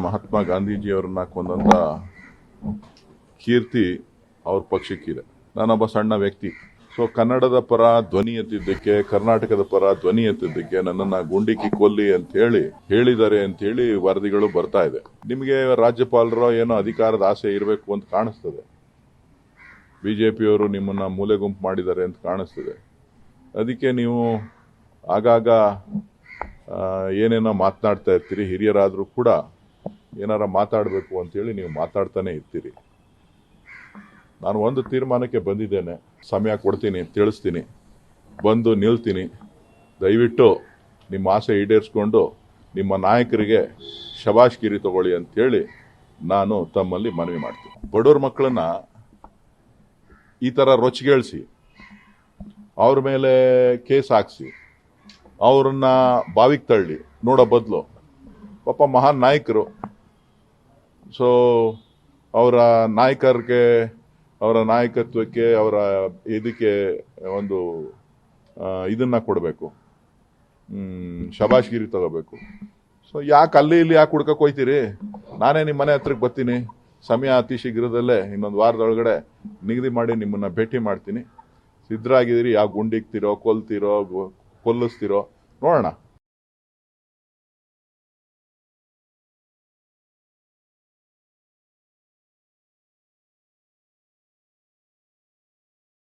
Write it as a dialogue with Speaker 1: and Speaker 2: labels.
Speaker 1: ಮಹಾತ್ಮ ಗಾಂಧೀಜಿಯವರನ್ನ ಕೊಂದಂತ ಕೀರ್ತಿ ಅವ್ರ ಪಕ್ಷಕ್ಕಿದೆ ನಾನೊಬ್ಬ ಸಣ್ಣ ವ್ಯಕ್ತಿ. ಸೊ ಕನ್ನಡದ ಪರ ಧ್ವನಿ ಎತ್ತಿದ್ದಕ್ಕೆ, ಕರ್ನಾಟಕದ ಪರ ಧ್ವನಿ ಎತ್ತಿದ್ದಕ್ಕೆ ನನ್ನನ್ನ ಗುಂಡಿಕ್ಕಿ ಕೊಲ್ಲಿ ಅಂತ ಹೇಳಿ ಹೇಳಿದ್ದಾರೆ ಅಂತ ಹೇಳಿ ವರದಿಗಳು ಬರ್ತಾ ಇದೆ. ನಿಮಗೆ ರಾಜ್ಯಪಾಲರ ಏನೋ ಅಧಿಕಾರದ ಆಸೆ ಇರಬೇಕು ಅಂತ ಕಾಣಿಸ್ತದೆ. ಬಿಜೆಪಿಯವರು ನಿಮ್ಮನ್ನ ಮೂಲೆ ಗುಂಪು ಮಾಡಿದ್ದಾರೆ ಅಂತ ಕಾಣಿಸ್ತದೆ. ಅದಕ್ಕೆ ನೀವು ಆಗಾಗ ಏನೇನೋ ಮಾತನಾಡ್ತಾ ಇರ್ತೀರಿ, ಹಿರಿಯರಾದರೂ ಕೂಡ ಏನಾರ ಮಾತಾಡಬೇಕು ಅಂತೇಳಿ ನೀವು ಮಾತಾಡ್ತಾನೆ ಇರ್ತೀರಿ. ನಾನು ಒಂದು ತೀರ್ಮಾನಕ್ಕೆ ಬಂದಿದ್ದೇನೆ. ಸಮಯ ಕೊಡ್ತೀನಿ, ತಿಳಿಸ್ತೀನಿ. ಬಂದು ನಿಲ್ತೀನಿ. ದಯವಿಟ್ಟು ನಿಮ್ಮ ಆಸೆ ಈಡೇರಿಸ್ಕೊಂಡು ನಿಮ್ಮ ನಾಯಕರಿಗೆ ಶಬಾಷ್ಗಿರಿ ತಗೊಳ್ಳಿ ಅಂತೇಳಿ ನಾನು ತಮ್ಮಲ್ಲಿ ಮನವಿ ಮಾಡ್ತೀನಿ. ಬಡವ್ರ ಮಕ್ಕಳನ್ನ ಈ ಥರ ರೊಚ್ಚಿಗೇಳಿಸಿ, ಅವ್ರ ಮೇಲೆ ಕೇಸ್ ಹಾಕ್ಸಿ, ಅವ್ರನ್ನ ಬಾವಿಗೆ ತಳ್ಳಿ. ನೋಡೋ ಬದಲು ಪಾಪ ಮಹಾನ್ ನಾಯಕರು ಸೊ ಅವರ ನಾಯಕರಿಗೆ, ಅವರ ನಾಯಕತ್ವಕ್ಕೆ, ಅವರ ಇದಕ್ಕೆ ಒಂದು ಇದನ್ನು ಕೊಡಬೇಕು. ಶಬಾಷ್ಗಿರಿ ತಗೋಬೇಕು. ಸೊ ಯಾಕೆ ಅಲ್ಲಿ ಇಲ್ಲಿ ಯಾಕೆ ಹುಡ್ಕಕ್ಕೆ ಹೋಯ್ತೀರಿ? ನಾನೇ ನಿಮ್ಮ ಮನೆ ಹತ್ರಕ್ಕೆ ಬರ್ತೀನಿ. ಸಮಯ ಅತಿ ಶೀಘ್ರದಲ್ಲೇ ಇನ್ನೊಂದು ವಾರದೊಳಗಡೆ ನಿಗದಿ ಮಾಡಿ ನಿಮ್ಮನ್ನು ಭೇಟಿ ಮಾಡ್ತೀನಿ. ಸಿದ್ಧರಾಗಿದ್ದೀರಿ ಯಾವ ಗುಂಡಿಕ್ತಿರೋ ಕೊಲ್ತಿರೋ ಕೊಲ್ಲಿಸ್ತಿರೋ, ನೋಡೋಣ.